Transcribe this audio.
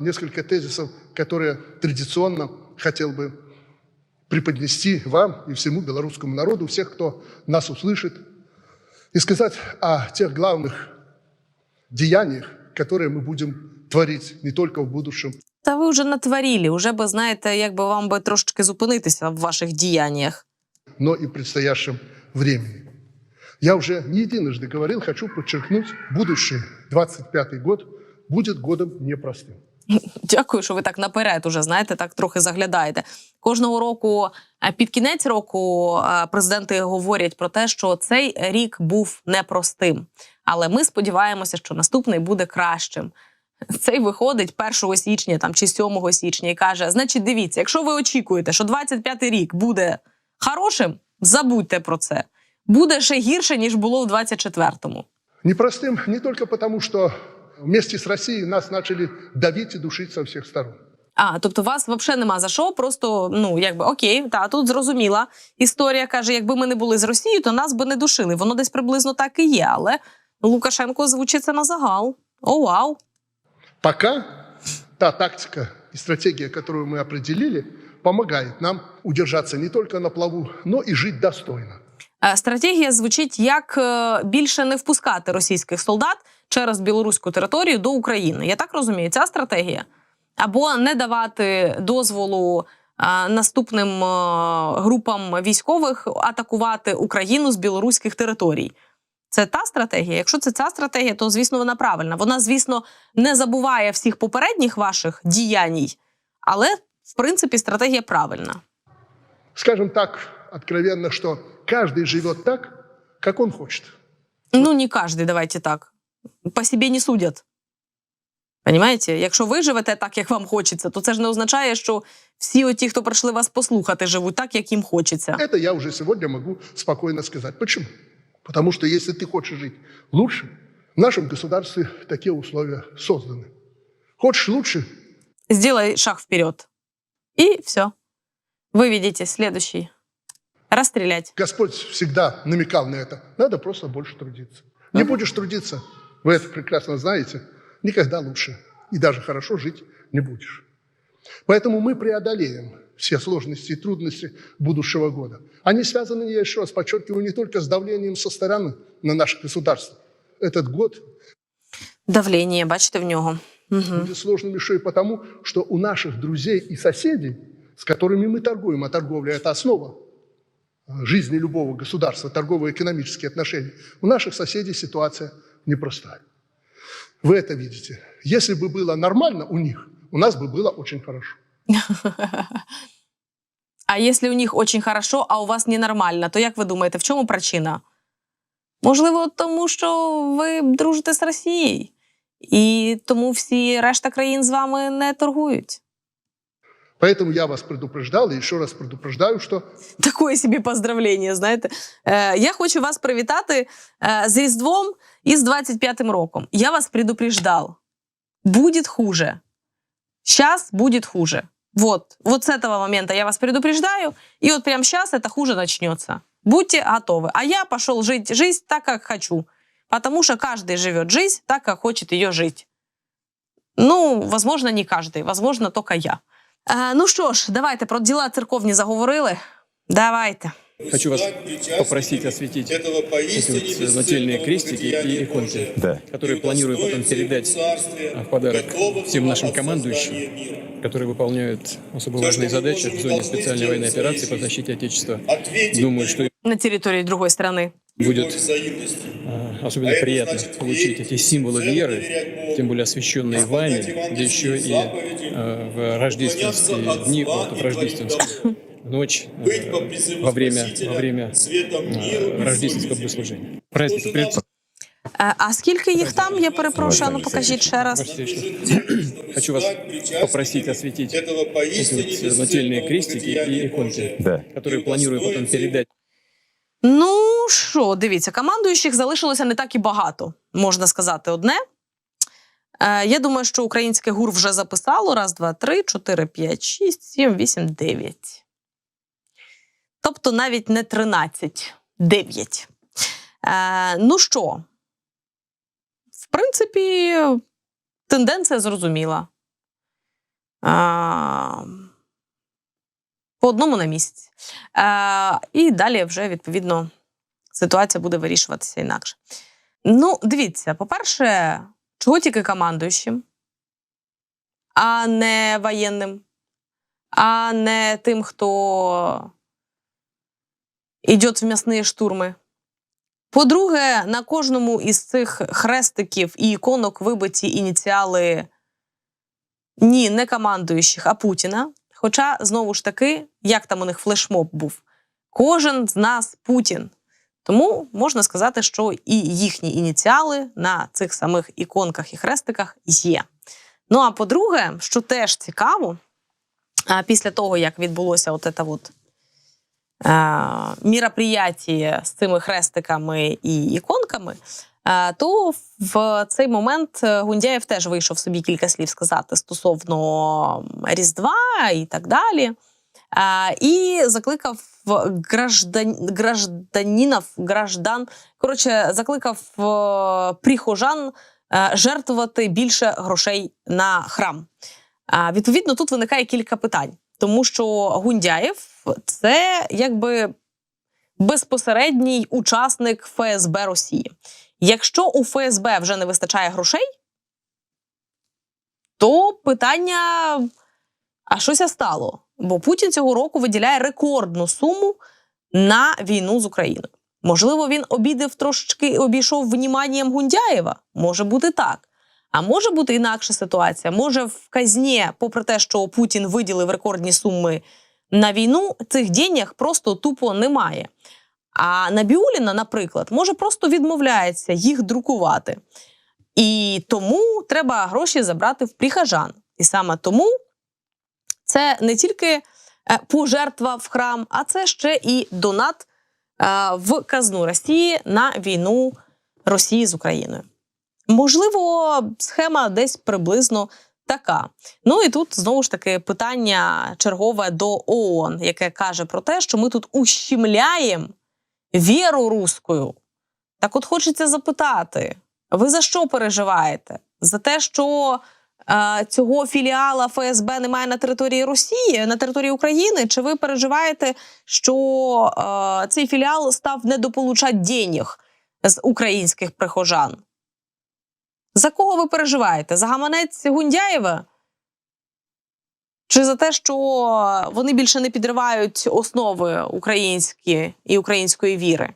несколько тезисов, которые традиционно хотел бы преподнести вам и всему белорусскому народу, всех, кто нас услышит, и сказать о тех главных деяниях, которые мы будем творить не только в будущем, Та ви вже натворили, уже би знаєте, як би вам би трошечки зупинитися в ваших діяннях. но и в предстоящем времени. Я уже не единожды говорил, хочу подчеркнуть, будущий 25 год будет годом непростым. Дякую, що ви так наперед уже знаєте, так трохи заглядаєте. Кожного року е, під кінець року е, президенти говорять про те, що цей рік був непростим. Але ми сподіваємося, що наступний буде кращим. Цей виходить 1 січня там чи 7 січня і каже: значить, дивіться, якщо ви очікуєте, що 25-й рік буде хорошим, забудьте про це. Буде ще гірше, ніж було в 24-му. Непростым не только потому, что вместе с Россией нас начали давить и душить со всех сторон. А, тобто вас взагалі нема за що, просто ну якби окей, та тут зрозуміла історія. каже: якби ми не були з Росією, то нас би не душили. Воно десь приблизно так і є. Але Лукашенко озвучить це на загал. О, вау! Пока та тактика и стратегия, которую мы определили, помогает нам удержаться не только на плаву, но и жить достойно. Е, Стратегія звучить як е, більше не впускати російських солдат через білоруську територію до України. Я так розумію, ця стратегія або не давати дозволу е, наступним е, групам військових атакувати Україну з білоруських територій. Це та стратегія. Якщо це ця стратегія, то звісно вона правильна. Вона, звісно, не забуває всіх попередніх ваших діянь, але в принципі стратегія правильна. Скажем так откровенно, что каждый живет так, как он хочет. Ну, не каждый, давайте так. По собі не судять. Понимаєте? Якщо ви живете так, як вам хочеться, то це ж не означає, що всі оті, хто прийшли вас послухати, живуть так, як їм хочеться. Это я уже сегодня могу спокойно сказать. Почему? Потому что если ты хочешь жить лучше, в нашем государстве такие условия созданы. Хочешь лучше, Сделай шаг вперед. И все. Вы видите следующий. Расстрелять. Господь всегда намекал на это. Надо просто больше трудиться. Не будешь трудиться, вы это прекрасно знаете, никогда лучше и даже хорошо жить не будешь. Поэтому мы преодолеем все сложности и трудности будущего года. Они связаны, я еще раз подчеркиваю, не только с давлением со стороны на наше государство. Этот год Давлення, бачите в нього. Угу. будет сложным еще и потому, что у наших друзей и соседей, с которыми мы торгуем, а торговля – это основа э, жизни любого государства, торгово-экономические отношения, у наших соседей ситуация непростая. Вы это видите. Если бы было нормально у них, у нас бы было очень хорошо. А якщо у них дуже хорошо, а у вас ненормально, то як ви думаєте, в чому причина? Можливо, тому що ви дружите з Росією, і тому всі решта країн з вами не торгують. Поэтому я вас предупреждал и еще раз предупреждаю, что Такое собі поздравлення, знаєте. Е, я хочу вас привітати е, з Різдвом і з 25-м роком. Я вас предупреждал. Будет хуже. Сейчас будет хуже. Вот, вот с этого момента я вас предупреждаю, и вот прямо сейчас это хуже начнется. Будьте готовы. А я пошел жить жизнь так, как хочу. Потому что каждый живет жизнь так, как хочет ее жить. Ну, возможно, не каждый, возможно, только я. Е, ну що ж, давайте про діла церковні заговорили. Давайте. Хочу вас попросить осветить этого эти вот э, нательные крестики и иконки, Да. которые планирую потом передать а, в подарок всем нашим командующим, которые выполняют особо важные задачи в зоне специальной военной операции по защите Отечества. Думаю, что На території другої сторони. будет взаимности. а, особенно приятно получить эти символы веры, тем более освященные вами, да еще и а, в рождественские дни, вот в рождественскую ночь, Быть по э, призыву во время, Спасителя во время светом а, миру и рождественского служения. богослужения. Праздник пред- Е, А скільки їх там? Я перепрошую, ну покажіть ще раз. Хочу вас попросить осветить Этого эти поистине вот э, нательные крестики и иконки, Да. которые планирую потом передать Ну що, дивіться, командуючих залишилося не так і багато, можна сказати, одне. Е, я думаю, що українське гур вже записало. Раз, два, три, чотири, п'ять, шість, сім, вісім, дев'ять. Тобто навіть не тринадцять, дев'ять. Е, ну що, в принципі, тенденція зрозуміла. А, по одному на місяць. І далі вже, відповідно, ситуація буде вирішуватися інакше. Ну, дивіться, по-перше, чого тільки командуючим, а не воєнним, а не тим, хто йде в м'ясні штурми. По-друге, на кожному із цих хрестиків і іконок вибиті ініціали ні, не командуючих, а Путіна. Хоча, знову ж таки, як там у них флешмоб був, кожен з нас Путін. Тому можна сказати, що і їхні ініціали на цих самих іконках і хрестиках є. Ну а по-друге, що теж цікаво, після того, як відбулося от це от, міроприяття з цими хрестиками і іконками, то в цей момент е, Гундяєв теж вийшов собі кілька слів сказати стосовно Різдва і так далі. Е, і закликав граждан, гражданінов, граждан, коротше, закликав е, прихожан е, жертвувати більше грошей на храм. Відповідно, тут виникає кілька питань, тому що Гундяєв це якби безпосередній учасник ФСБ Росії. Якщо у ФСБ вже не вистачає грошей, то питання: а щося стало? Бо Путін цього року виділяє рекордну суму на війну з Україною. Можливо, він обідав трошечки обійшов вніманням Гундяєва. Може бути так. А може бути інакша ситуація. Може, в казні, попри те, що Путін виділив рекордні суми на війну, цих денег просто тупо немає. А Набіуліна, наприклад, може просто відмовляється їх друкувати. І тому треба гроші забрати в прихожан. І саме тому це не тільки е, пожертва в храм, а це ще і донат е, в казну Росії на війну Росії з Україною. Можливо, схема десь приблизно така. Ну і тут знову ж таки питання чергове до ООН, яке каже про те, що ми тут ущемляємо віру руською. Так от хочеться запитати: ви за що переживаєте? За те, що цього філіала ФСБ немає на території Росії, на території України? Чи ви переживаєте, що цей філіал став недополучати денег з українських прихожан? За кого ви переживаєте? За гаманець Гундяєва? Чи за те, що вони більше не підривають основи українські і української віри?